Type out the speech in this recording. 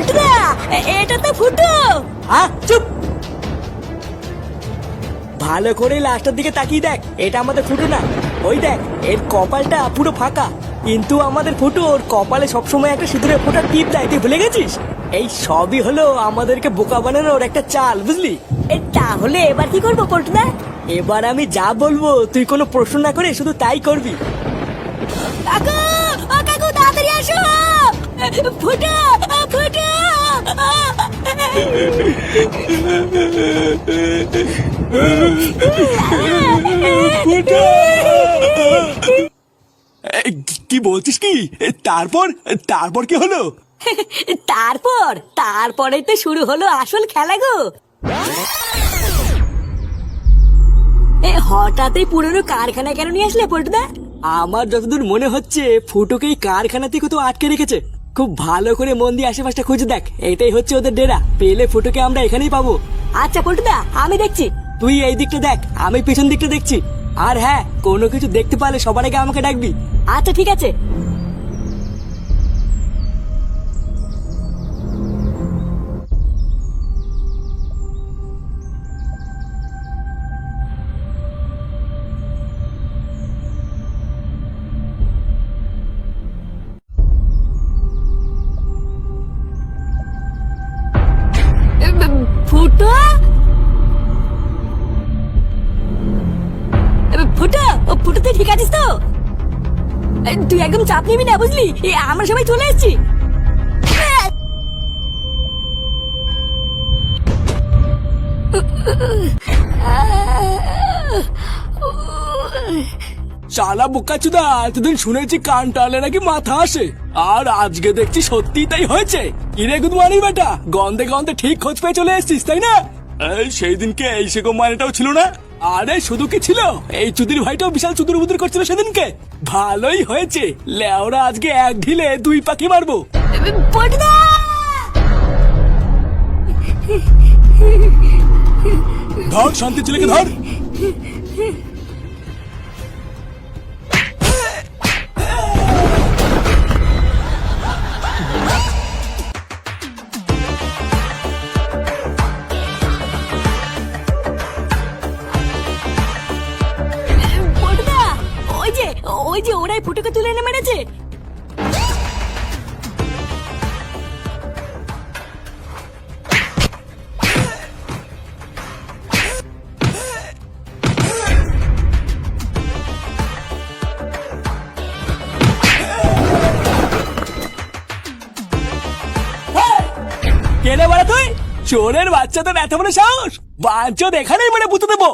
পল্টুদা এ- এটা তো ফুটো। আ চুপ। ভালো করে লাস্টের দিকে তাকিয়ে দেখ এটা আমাদের ফুটো না। ওই দেখ এর কপালটা পুরো ফাঁকা। কিন্তু আমাদের ফুটো ওর কপালে সবসময় একটা সিঁদুরের ফোঁটা টিপ দেয় তুই ভুলে গেছিস? এই সবই হলো আমাদেরকে বোকা বানানোর একটা চাল বুঝলি? এ, তাহলে এবার কি করব পল্টুদা? এবার আমি যা বলব তুই কোনো প্রশ্ন না করে শুধু তাই করবি। কাকু ও কাকু তাড়াতাড়ি আসো। ফুটো ফুটো। কি- কি বলছিস কি? তারপর? তারপর কি হলো? তারপর? তারপরেই তো শুরু হলো আসল খেলা গো। এ হঠাৎই পুরনো কারখানা কেন নিয়ে আসলে পল্টুদা? আমার যতদূর মনে হচ্ছে ফুটোকে এই কারখানাতে কোথাও আটকে রেখেছে। খুব ভালো করে মন দিয়ে আশেপাশটা খুঁজে দেখ। এটাই হচ্ছে ওদের ডেরা। পেলে ফুটোকে আমরা এখানেই পাবো। আচ্ছা পল্টু দা আমি দেখছি। তুই এই দিকটা দেখ আমি পিছন দিকটা দেখছি। আর হ্যাঁ কোনো কিছু দেখতে পারলে সবার আগে আমাকে ডাকবি। আচ্ছা ঠিক আছে। তুই একদম চাপ নিবি না, বুঝলি? আমরা সবাই চলে এসেছি। শালা বোকাচুদা, এতদিন শুনেছি কান টালে নাকি মাথা আসে। আর আজকে দেখছি সত্যি তাই হয়েছে। কিরে গুদমানি বেটা, গন্ধে গন্ধে ঠিক খোঁজ পেয়ে চলে এসেছিস, তাই না? সেই দিনকে এই সেগো মানেটাও ছিল না? আরে, শুধু কি ছিল? এই চুদির ভাইটাও বিশাল চুদুর বুদুর করছিল সেদিনকে ভালোই হয়েছে। লেওরা আজকে এক ঢিলে দুই পাখি মারবো। ধর শান্তি ছেলেকে ধর। ওই যে ওরাই ফুটোকে তুলে এনে মেরেছে? তুই? চোরের বাচ্চা তোর এত বড় সাহস? বাঞ্চ এখানেই মানে পুঁতে দেবো।